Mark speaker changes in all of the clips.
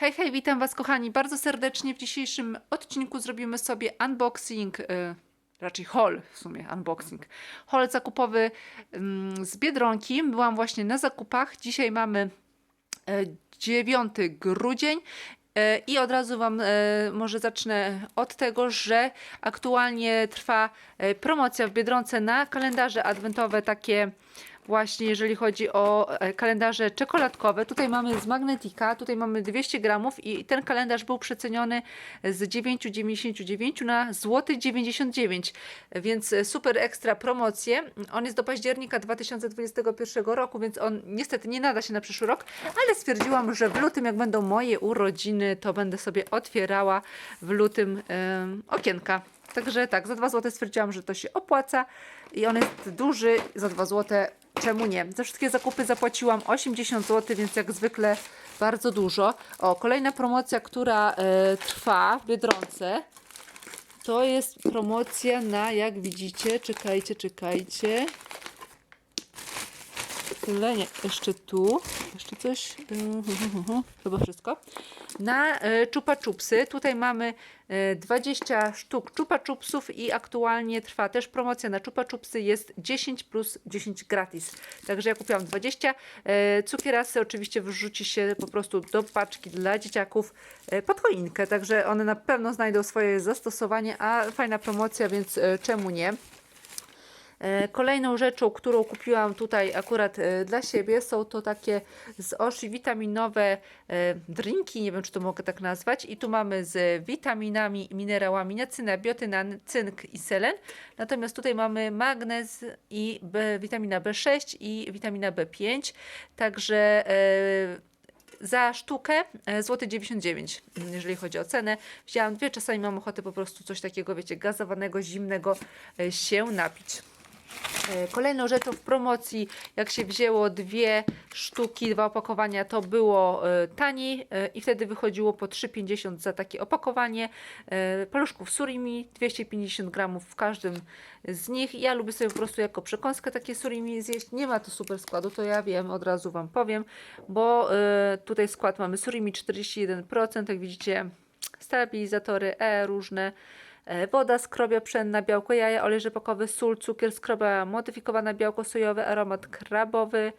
Speaker 1: Hej, hej, witam Was kochani bardzo serdecznie. W dzisiejszym odcinku zrobimy sobie unboxing, y, raczej haul w sumie, unboxing. Haul zakupowy ym, z Biedronki. Byłam właśnie na zakupach. Dzisiaj mamy e, 9 grudzień. E, I od razu Wam e, może zacznę od tego, że aktualnie trwa promocja w Biedronce na kalendarze adwentowe, takie właśnie jeżeli chodzi o e, kalendarze czekoladkowe. Tutaj mamy z Magnetika, tutaj mamy 200 gramów i ten kalendarz był przeceniony z 9,99 na złoty 99, więc e, super ekstra promocje. On jest do października 2021 roku, więc on niestety nie nada się na przyszły rok, ale stwierdziłam, że w lutym, jak będą moje urodziny, to będę sobie otwierała w lutym em, okienka. Także tak, za 2 zł stwierdziłam, że to się opłaca i on jest duży, za 2 zł czemu nie? Za wszystkie zakupy zapłaciłam 80 zł, więc jak zwykle bardzo dużo. O, kolejna promocja, która e, trwa w Biedronce, to jest promocja na, jak widzicie, czekajcie, czekajcie. Tyle, nie, jeszcze tu, jeszcze coś, Mhm, chyba wszystko. Na e, Chupa Chupsy, tutaj mamy e, 20 sztuk Chupa Chupsów i aktualnie trwa też promocja na Chupa Chupsy, jest 10 plus 10 gratis. Także ja kupiłam 20. E, Cukierasy oczywiście wrzuci się po prostu do paczki dla dzieciaków pod choinkę, także one na pewno znajdą swoje zastosowanie, a fajna promocja, więc czemu nie? E, Kolejną rzeczą, którą kupiłam tutaj akurat e, dla siebie, są to takie z Oshi witaminowe e, drinki, nie wiem czy to mogę tak nazwać. I tu mamy z witaminami minerałami nacyna, biotyna, cynk i selen. Natomiast tutaj mamy magnez i B, witamina B6 i witamina B5. Także za sztukę złoty 99, mm, jeżeli chodzi o cenę. Wzięłam dwie, czasami mam ochotę po prostu coś takiego, wiecie, gazowanego, zimnego się napić. E, Kolejną rzeczą w promocji, jak się wzięło dwie sztuki, dwa opakowania, to było e, taniej i wtedy wychodziło po 3,50 za takie opakowanie. E, Paluszków surimi, 250 gramów w każdym z nich. Ja lubię sobie po prostu jako przekąskę takie surimi zjeść. Nie ma to super składu, to ja wiem, od razu Wam powiem, bo tutaj skład mamy surimi 41%, jak widzicie stabilizatory E różne, woda, skrobia pszenna, białko jaja, olej rzepakowy, sól, cukier, skrobia modyfikowana, białko sojowe, aromat krabowy.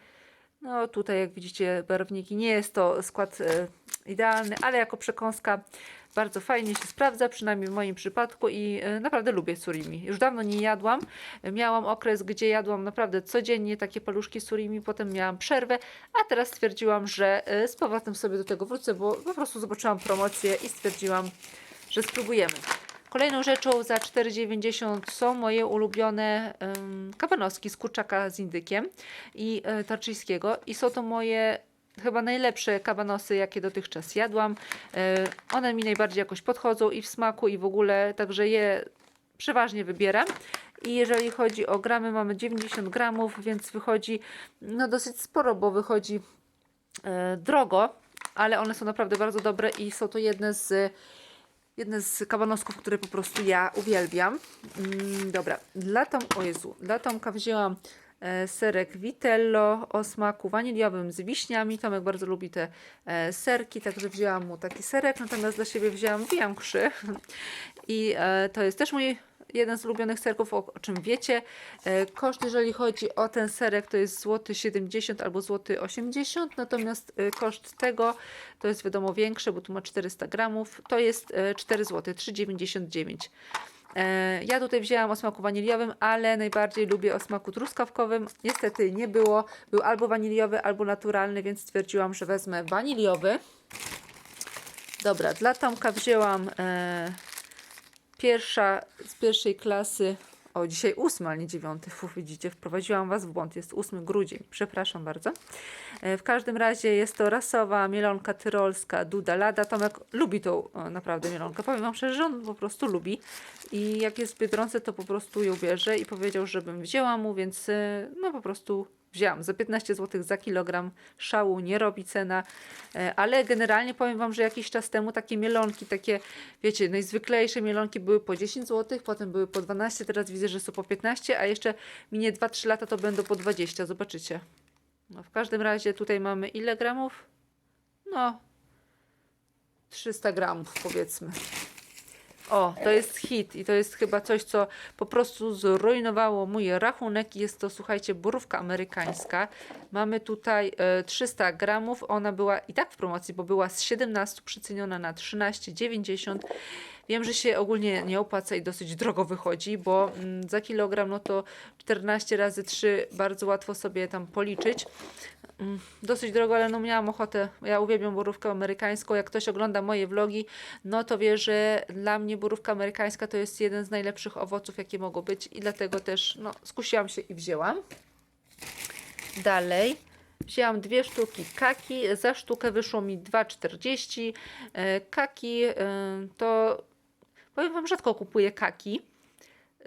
Speaker 1: No tutaj jak widzicie barwniki, nie jest to skład e, idealny, ale jako przekąska bardzo fajnie się sprawdza, przynajmniej w moim przypadku i e, naprawdę lubię surimi. Już dawno nie jadłam, miałam okres, gdzie jadłam naprawdę codziennie takie paluszki surimi, potem miałam przerwę, a teraz stwierdziłam, że e, z powrotem sobie do tego wrócę, bo po prostu zobaczyłam promocję i stwierdziłam, że spróbujemy. Kolejną rzeczą za 4,90 są moje ulubione um, kabanoski z kurczaka z indykiem i e, tarczyńskiego i są to moje chyba najlepsze kabanosy, jakie dotychczas jadłam. E, one mi najbardziej jakoś podchodzą i w smaku i w ogóle, także je przeważnie wybieram. I jeżeli chodzi o gramy, mamy 90 gramów, więc wychodzi no dosyć sporo, bo wychodzi e, drogo, ale one są naprawdę bardzo dobre i są to jedne z jedne z kabanosków, które po prostu ja uwielbiam. Mm, dobra, dla Tom, o Jezu, dla Tomka wzięłam e, serek Vitello o smaku waniliowym z wiśniami. Tomek bardzo lubi te e, serki, także wzięłam mu taki serek, natomiast dla siebie wzięłam większy. I e, to jest też mój jeden z ulubionych serków, o, czym wiecie. E, koszt, jeżeli chodzi o ten serek, to jest złoty 70 albo złoty 80, natomiast e, koszt tego to jest wiadomo większe, bo tu ma 400 gramów, to jest e, 4 zł, 3,99. E, Ja tutaj wzięłam o smaku waniliowym, ale najbardziej lubię o smaku truskawkowym. Niestety nie było, był albo waniliowy, albo naturalny, więc stwierdziłam, że wezmę waniliowy. Dobra, dla Tomka wzięłam e, pierwsza z pierwszej klasy. O, dzisiaj ósmy, a nie dziewiąty. Fu, widzicie, wprowadziłam Was w błąd. Jest 8 grudzień. Przepraszam bardzo. E, W każdym razie jest to rasowa mielonka tyrolska Duda Lada. Tomek lubi tą o, naprawdę mielonkę. Powiem Wam szczerze, że on po prostu lubi. I jak jest w Biedronce, to po prostu ją bierze i powiedział, żebym wzięła mu, więc e, no po prostu wzięłam. Za 15 zł za kilogram szału nie robi cena, e, ale generalnie powiem Wam, że jakiś czas temu takie mielonki, takie wiecie, najzwyklejsze mielonki były po 10 zł, potem były po 12, teraz widzę, że są po 15, a jeszcze minie 2-3 lata to będą po 20, zobaczycie. No w każdym razie tutaj mamy ile gramów? No 300 gramów powiedzmy. O, to jest hit i to jest chyba coś, co po prostu zrujnowało mój rachunek. Jest to, słuchajcie, borówka amerykańska. Mamy tutaj e, 300 gramów. Ona była i tak w promocji, bo była z 17 przyceniona na 13,90. Wiem, że się ogólnie nie opłaca i dosyć drogo wychodzi, bo mm, za kilogram no to 14 razy 3 bardzo łatwo sobie tam policzyć. Mm, Dosyć drogo, ale no miałam ochotę. Ja uwielbiam borówkę amerykańską. Jak ktoś ogląda moje vlogi, no to wie, że dla mnie borówka amerykańska to jest jeden z najlepszych owoców, jakie mogą być i dlatego też no, skusiłam się i wzięłam. Dalej wzięłam dwie sztuki kaki. Za sztukę wyszło mi 2,40. E, Kaki e, to powiem Wam, rzadko kupuję kaki.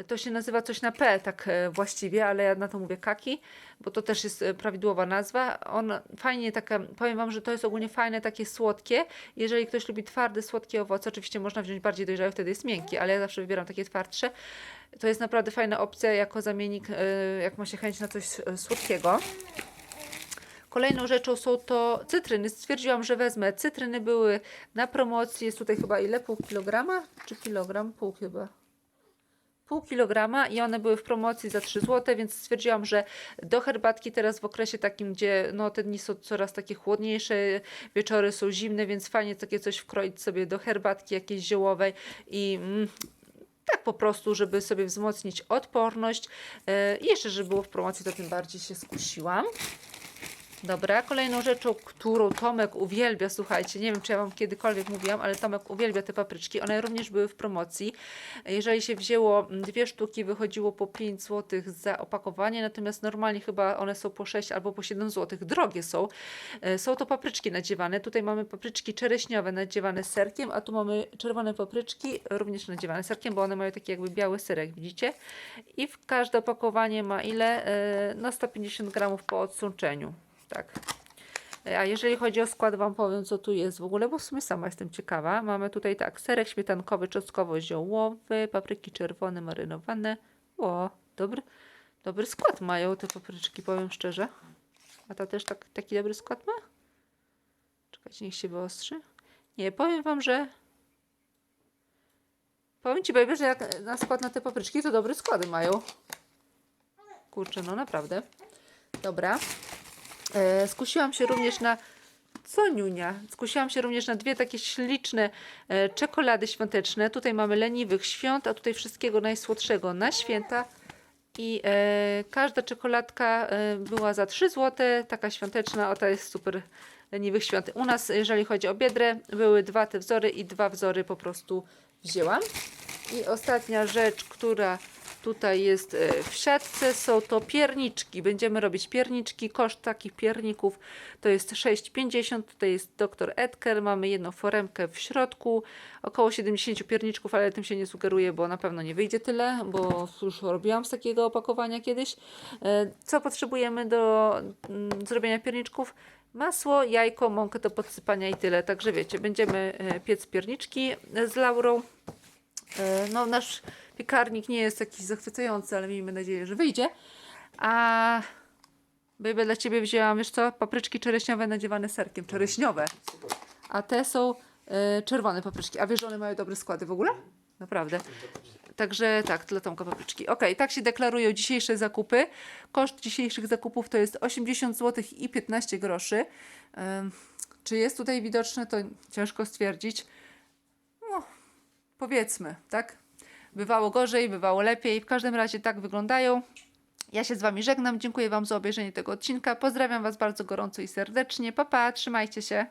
Speaker 1: To się nazywa coś na P, tak e, właściwie, ale ja na to mówię kaki, bo to też jest e, prawidłowa nazwa. On fajnie taka, powiem Wam, że to jest ogólnie fajne, takie słodkie. Jeżeli ktoś lubi twarde, słodkie owoce, oczywiście można wziąć bardziej dojrzałe, wtedy jest miękki, ale ja zawsze wybieram takie twardsze. To jest naprawdę fajna opcja jako zamiennik, e, jak ma się chęć na coś słodkiego. Kolejną rzeczą są to cytryny. Stwierdziłam, że wezmę. Cytryny były na promocji. Jest tutaj chyba ile? Pół kilograma? Czy kilogram? Pół chyba pół kilograma i one były w promocji za 3 zł, więc stwierdziłam, że do herbatki teraz w okresie takim, gdzie no, te dni są coraz takie chłodniejsze, wieczory są zimne, więc fajnie takie coś wkroić sobie do herbatki jakiejś ziołowej i mm, tak po prostu, żeby sobie wzmocnić odporność. Yy, I jeszcze, żeby było w promocji, to tym bardziej się skusiłam. Dobra, kolejną rzeczą, którą Tomek uwielbia, słuchajcie, nie wiem czy ja Wam kiedykolwiek mówiłam, ale Tomek uwielbia te papryczki, one również były w promocji. Jeżeli się wzięło dwie sztuki, wychodziło po 5 zł za opakowanie, natomiast normalnie chyba one są po 6 albo po 7 zł, drogie są. E, Są to papryczki nadziewane, tutaj mamy papryczki czereśniowe nadziewane serkiem, a tu mamy czerwone papryczki również nadziewane serkiem, bo one mają taki jakby biały serek, widzicie? I w każde opakowanie ma ile? E, No 150 gramów po odsączeniu. Tak. A jeżeli chodzi o skład, Wam powiem, co tu jest w ogóle, bo w sumie sama jestem ciekawa. Mamy tutaj tak, serek śmietankowy, czosnkowo-ziołowy, papryki czerwone, marynowane. O, dobry, dobry skład mają te papryczki, powiem szczerze. A ta też tak, taki dobry skład ma? Czekajcie, niech się wyostrzy. Nie, powiem Wam, że... Powiem Ci, baby, że jak na skład na te papryczki, to dobry składy mają. Kurczę, no naprawdę. Dobra. E, skusiłam się również na. Co niunia? Skusiłam się również na dwie takie śliczne e, czekolady świąteczne. Tutaj mamy leniwych świąt, a tutaj wszystkiego najsłodszego na święta. I e, każda czekoladka e, była za 3 zł, taka świąteczna, o ta jest super leniwych świąt. U nas, jeżeli chodzi o biedrę, były dwa te wzory i dwa wzory po prostu wzięłam. I ostatnia rzecz, która tutaj jest e, w siatce, są to pierniczki. Będziemy robić pierniczki. Koszt takich pierników to jest 6,50. Tutaj jest dr Edker. Mamy jedną foremkę w środku. Około 70 pierniczków, ale tym się nie sugeruję, bo na pewno nie wyjdzie tyle, bo już robiłam z takiego opakowania kiedyś. E, Co potrzebujemy do mm, zrobienia pierniczków? Masło, jajko, mąkę do podsypania i tyle. Także wiecie, będziemy e, piec pierniczki z Laurą. No, nasz piekarnik nie jest jakiś zachwycający, ale miejmy nadzieję, że wyjdzie. A Baby, dla Ciebie wzięłam, wiesz co, papryczki czereśniowe nadziewane serkiem, czereśniowe. A te są e, czerwone papryczki. A wiesz, że one mają dobre składy w ogóle? Naprawdę. Także tak, dla Tomka papryczki. Ok, tak się deklarują dzisiejsze zakupy. Koszt dzisiejszych zakupów to jest 80 zł i 15 groszy. Ym, czy jest tutaj widoczne, to ciężko stwierdzić. No, powiedzmy, tak? Bywało gorzej, bywało lepiej. W każdym razie tak wyglądają. Ja się z Wami żegnam. Dziękuję Wam za obejrzenie tego odcinka. Pozdrawiam Was bardzo gorąco i serdecznie. Pa, pa, trzymajcie się.